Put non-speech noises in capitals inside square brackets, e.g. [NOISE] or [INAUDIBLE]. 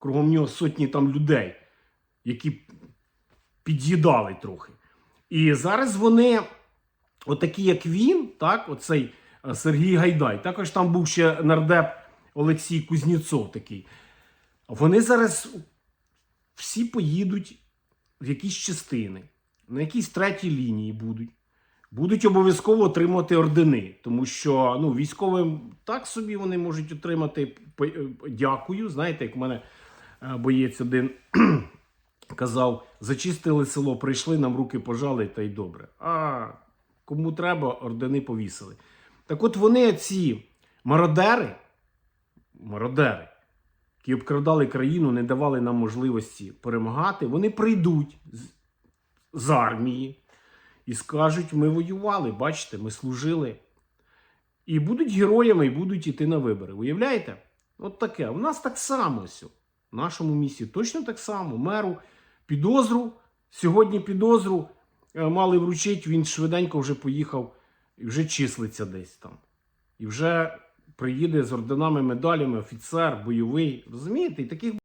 кругом нього сотні там людей, які під'їдали трохи. І зараз вони, отакі, як він, так, оцей е, Сергій Гайдай, також там був ще нардеп Олексій Кузнєцов такий. Вони зараз всі поїдуть в якісь частини, на якійсь третій лінії будуть. Будуть обов'язково отримати ордени, тому що ну, військовим так собі вони можуть отримати е, дякую. Знаєте, як в мене боєць один [CLEARS THROAT] казав: зачистили село, прийшли, нам руки пожали, та й добре. А кому треба, ордени повісили. Так от вони, ці мародери, мародери, які обкрадали країну, не давали нам можливості перемагати, вони прийдуть з, армії і скажуть: ми воювали, бачите, ми служили. І будуть героями, і будуть йти на вибори. Уявляєте? От таке. У нас так само ось, в нашому місті точно так само. Меру підозру. Сьогодні підозру е, мали вручити, він швиденько вже поїхав і вже числиться десь там. І вже приїде з орденами, медалями, офіцер, бойовий. Розумієте? І таких